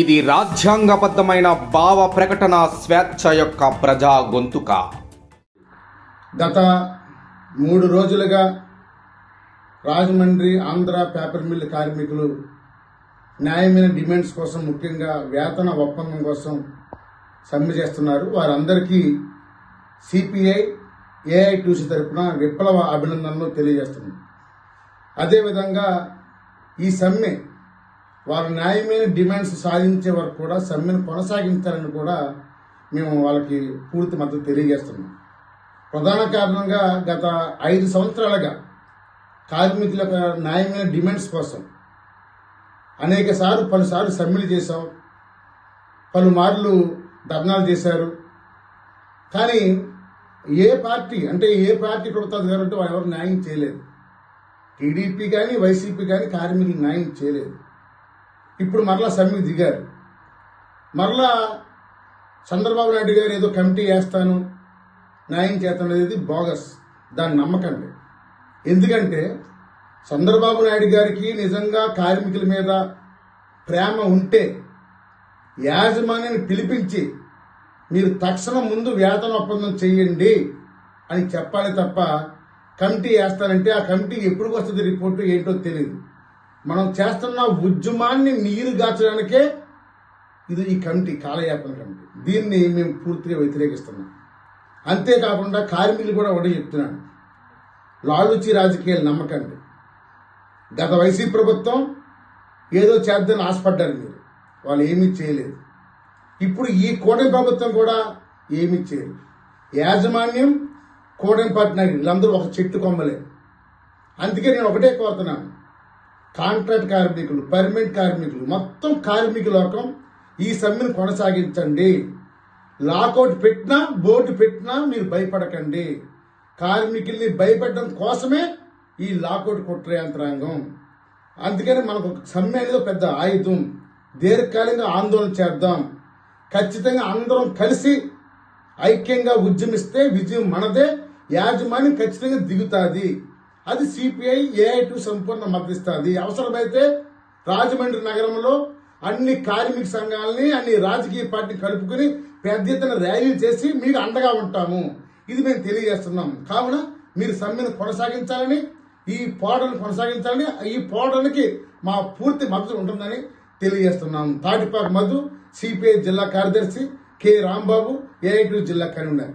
ఇది రాజ్యాంగబద్ధమైన భావ ప్రకటన స్వేచ్ఛ యొక్క ప్రజా గొంతుక. గత మూడు రోజులుగా రాజమండ్రి ఆంధ్ర పేపర్ మిల్ కార్మికులు న్యాయమైన డిమాండ్స్ కోసం ముఖ్యంగా వేతన ఒప్పందం కోసం సమ్మె చేస్తున్నారు. వారందరికీ సిపిఐ ఏఐటీసీ తరఫున విప్లవ అభినందనలు తెలియజేస్తున్నాం అదేవిధంగా ఈ సమ్మె వారు న్యాయమైన డిమాండ్స్ సాధించే వరకు కూడా సమ్మెను కొనసాగించాలని కూడా మేము వాళ్ళకి పూర్తి మద్దతు తెలియజేస్తున్నాం. ప్రధాన కారణంగా గత ఐదు సంవత్సరాలుగా కార్మికుల యొక్క న్యాయమైన డిమాండ్స్ కోసం అనేక సార్లు పలుసార్లు సమ్మెలు చేశాం. పలుమార్లు ధర్నాలు చేశారు. కానీ ఏ పార్టీ అంటే ఏ పార్టీ కొడుతుంది కాబట్టి వాళ్ళు ఎవరు న్యాయం చేయలేదు. టీడీపీ కానీ వైసీపీ కానీ కార్మికులు న్యాయం చేయలేదు. ఇప్పుడు మరలా సమ్మెకు దిగారు. మరలా చంద్రబాబు నాయుడు గారు ఏదో కమిటీ వేస్తాను న్యాయం చేతనేది బోగస్. దాన్ని నమ్మకండి ఎందుకంటే చంద్రబాబు నాయుడు గారికి నిజంగా కార్మికుల మీద ప్రేమ ఉంటే యాజమాన్యాన్ని పిలిపించి మీరు తక్షణం ముందు వేతన ఒప్పందం చేయండి అని చెప్పాలి తప్ప కమిటీ వేస్తారంటే ఆ కమిటీ ఎప్పుడు వస్తుంది రిపోర్టు ఏంటో తెలియదు మనం చేస్తున్న ఉద్యమాన్ని నీరు గాచడానికే ఇది ఈ కమిటీ కాలయాపన కమిటీ. దీన్ని మేము పూర్తిగా వ్యతిరేకిస్తున్నాం. అంతేకాకుండా కార్మికులు కూడా ఒకటి చెప్తున్నాను. లాలుచి రాజకీయాలు నమ్మకండి గత వైసీపీ ప్రభుత్వం ఏదో చేద్దని ఆశపడ్డారు మీరు. వాళ్ళు ఏమీ చేయలేదు. ఇప్పుడు ఈ కూటమి ప్రభుత్వం కూడా ఏమీ చేయలేదు. యాజమాన్యం కూటమి పార్టీ వీళ్ళందరూ ఒక చెట్టు కొమ్మలే. అందుకే నేను ఒకటే కోరుతున్నాను. కాంట్రాక్ట్ కార్మికులు పర్మనెంట్ కార్మికులు మొత్తం కార్మిక లోకం ఈ సమ్మెను కొనసాగించండి. లాకౌట్ పెట్టినా బోర్డు పెట్టినా మీరు భయపడకండి. కార్మికుల్ని భయపెట్టడం కోసమే ఈ లాకౌట్ కుట్ర యంత్రాంగం. అందుకని మనకు ఒక సమ్మె అనేది పెద్ద ఆయుధం. దీర్ఘకాలికంగా ఆందోళన చేద్దాం. ఖచ్చితంగా అందరం కలిసి ఐక్యంగా ఉద్యమిస్తే విజయం మనదే యాజమాన్యం ఖచ్చితంగా దిగుతుంది. అది సిపిఐ ఏఐటు సంపూర్ణ మద్దతిస్తుంది. అవసరమైతే రాజమండ్రి నగరంలో అన్ని కార్మిక సంఘాలని అన్ని రాజకీయ పార్టీ కలుపుకుని పెద్ద ఎత్తున ర్యాలీలు చేసి మీకు అండగా ఉంటాము. ఇది మేము తెలియజేస్తున్నాం. కావున మీరు సమ్మెను కొనసాగించాలని ఈ పోరాటాన్ని కొనసాగించాలని ఈ పోరాటానికి మా పూర్తి మద్దతు ఉంటుందని తెలియజేస్తున్నాం. తాటిపాక మధు సిపిఐ జిల్లా కార్యదర్శి కె రాంబాబు ఏఐటి జిల్లా కన్వీనర్.